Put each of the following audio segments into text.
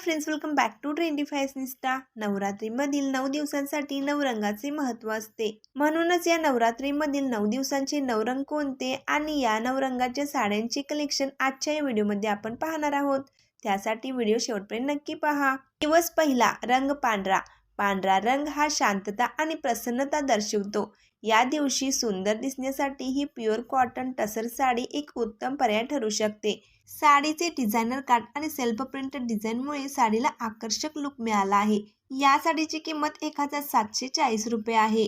Friends welcome back to trendy fashionista नवरात्रीमधील नऊ दिवसांसाठी नऊ रंगाचे महत्त्व असते. म्हणूनच या नवरात्रीमधील नऊ दिवसांचे नऊ रंग कोणते आणि या नऊ रंगाच्या साड्यांचे कलेक्शन आजच्या या व्हिडिओमध्ये आपण पाहणार आहोत. त्यासाठी व्हिडिओ शेवटपर्यंत नक्की पहा. दिवस पहिला रंग पांढरा. पांढरा रंग हा शांतता आणि प्रसन्नता दर्शवतो. या दिवशी सुंदर दिसण्यासाठी ही प्युअर कॉटन टसर साडी एक उत्तम पर्याय ठरू शकते. साडीचे डिझायनर काट आणि सेल्फ प्रिंटेड डिझाईनमुळे साडीला आकर्षक लुक मिळाला आहे. या साडीची किंमत एक हजार सातशे चाळीस रुपये आहे.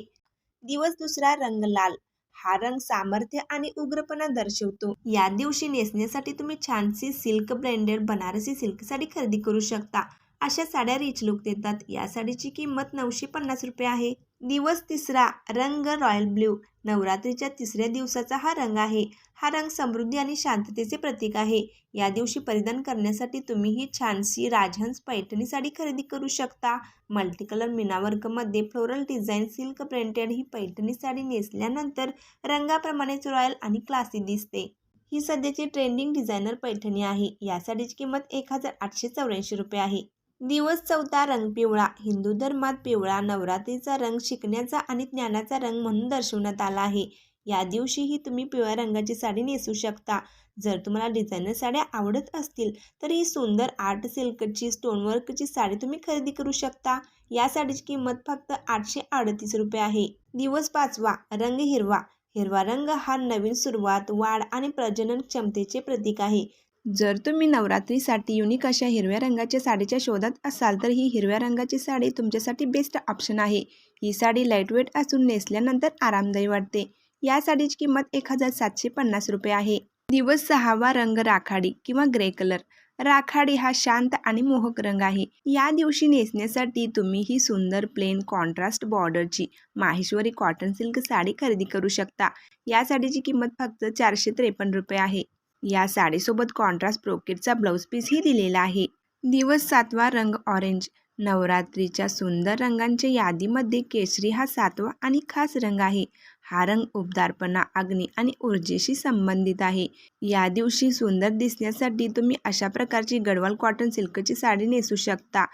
दिवस दुसरा रंग लाल. हा रंग सामर्थ्य आणि उग्रपणा दर्शवतो. या दिवशी नेसण्यासाठी तुम्ही छानशी silk branded Banarasi silk sari खरेदी करू शकता. अशा साड्या रिच लुक देतात. या साडीची किंमत नऊशे पन्नास रुपये आहे. दिवस तिसरा रंग रॉयल ब्ल्यू नवरात्रीच्या तिसऱ्या दिवसाचा हा रंग आहे. हा रंग समृद्धी आणि शांततेचे प्रतीक आहे. या दिवशी परिधान करण्यासाठी तुम्ही ही छानशी राजहंस पैठणी साडी खरेदी करू शकता. मल्टी कलर मीनावर्कमध्ये फ्लोरल डिझाईन सिल्क प्रिंटेड ही पैठणी साडी नेसल्यानंतर रंगाप्रमाणेच रॉयल आणि क्लासी दिसते. ही सध्याची ट्रेंडिंग डिझायनर पैठणी आहे. या साडीची किंमत एक हजार आठशे चौऱ्याऐंशी रुपये आहे. दिवस चौथा रंग पिवळा. हिंदू धर्मात पिवळा नवरात्रीचा रंग शिकण्याचा आणि ज्ञानाचा रंग म्हणून दर्शवण्यात आला आहे. या दिवशीही तुम्ही पिवळ्या रंगाची साडी नेसू शकता. जर तुम्हाला डिझायनर साड्या आवडत असतील तर ही सुंदर आर्ट सिल्कची स्टोनवर्कची साडी तुम्ही खरेदी करू शकता. या साडीची किंमत फक्त आठशे अडतीस रुपये आहे. दिवस पाचवा रंग हिरवा. हिरवा रंग हा नवीन सुरुवात वाढ आणि प्रजनन क्षमतेचे प्रतीक आहे. जर तुम्ही नवरात्रीसाठी युनिक अशा हिरव्या रंगाच्या साडीच्या शोधात असाल तर ही हिरव्या रंगाची साडी तुमच्यासाठी बेस्ट ऑप्शन आहे. ही साडी लाईटवेट असून नेसल्यानंतर आरामदायी वाटते. या साडीची किंमत एक हजार सातशे पन्नास रुपये आहे. दिवस सहावा रंग राखाडी किंवा ग्रे कलर राखाडी हा शांत आणि मोहक रंग आहे. या दिवशी नेसण्यासाठी तुम्ही ही सुंदर प्लेन कॉन्ट्रास्ट बॉर्डरची माहेश्वरी कॉटन सिल्क साडी खरेदी करू शकता. या साडीची किंमत फक्त चारशे त्रेपन्न रुपये आहे. या साडीसोबत कॉन्ट्रास्ट ब्रोकेटचा ब्लाऊज पीसही दिलेला आहे. दिवस सातवा रंग ऑरेंज नवरात्रीच्या सुंदर रंगांच्या यादीमध्ये केशरी हा सातवा आणि खास रंग आहे. हा रंग उबदारपणा अग्नी आणि ऊर्जेशी संबंधित आहे. या दिवशी सुंदर दिसण्यासाठी तुम्ही अशा प्रकारची गडवाल कॉटन सिल्कची साडी नेसू शकता.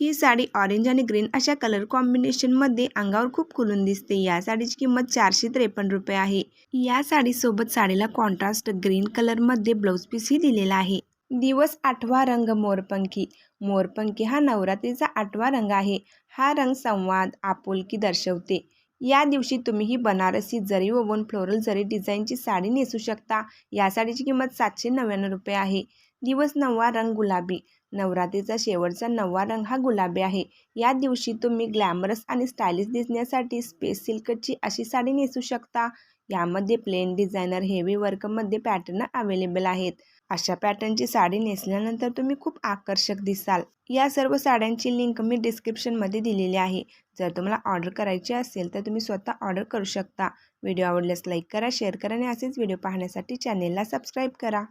ही साडी ऑरेंज आणि ग्रीन अशा कलर कॉम्बिनेशनमध्ये अंगावर खूप खुलून दिसते. या साडीची किंमत चारशे त्रेपन्न रुपये आहे. या साडीसोबत साडीला कॉन्ट्रास्ट ग्रीन कलरमध्ये ब्लाऊज पीसही दिलेला आहे. दिवस आठवा रंग मोरपंखी. मोरपंखी हा नवरात्रीचा आठवा रंग आहे. हा रंग संवाद आपुलकी दर्शवते. या दिवशी तुम्ही ही बनारसी जरी ववन फ्लोरल जरी डिझाईनची साडी नेसू शकता. या साडीची किंमत सातशे नव्याण्णव रुपये आहे. दिवस नववा रंग गुलाबी. नवरात्रीचा शेवटचा नववा रंग हा गुलाबी आहे. या दिवशी तुम्ही ग्लॅमरस आणि स्टायलिश दिसण्यासाठी स्पेस सिल्कची अशी साडी नेसू शकता. यामध्ये प्लेन डिझायनर हेवी वर्कमध्ये पॅटर्न अवेलेबल आहेत. अशा पॅटर्नची साडी नेसल्यानंतर तुम्ही खूप आकर्षक दिसाल. या सर्व साड्यांची लिंक मी डिस्क्रिप्शनमध्ये दिलेली आहे. जर तुम्हाला ऑर्डर करायची असेल तर तुम्ही स्वतः ऑर्डर करू शकता. व्हिडिओ आवडल्यास लाईक करा शेअर करा आणि असेच व्हिडिओ पाहण्यासाठी चॅनेलला सबस्क्राईब करा.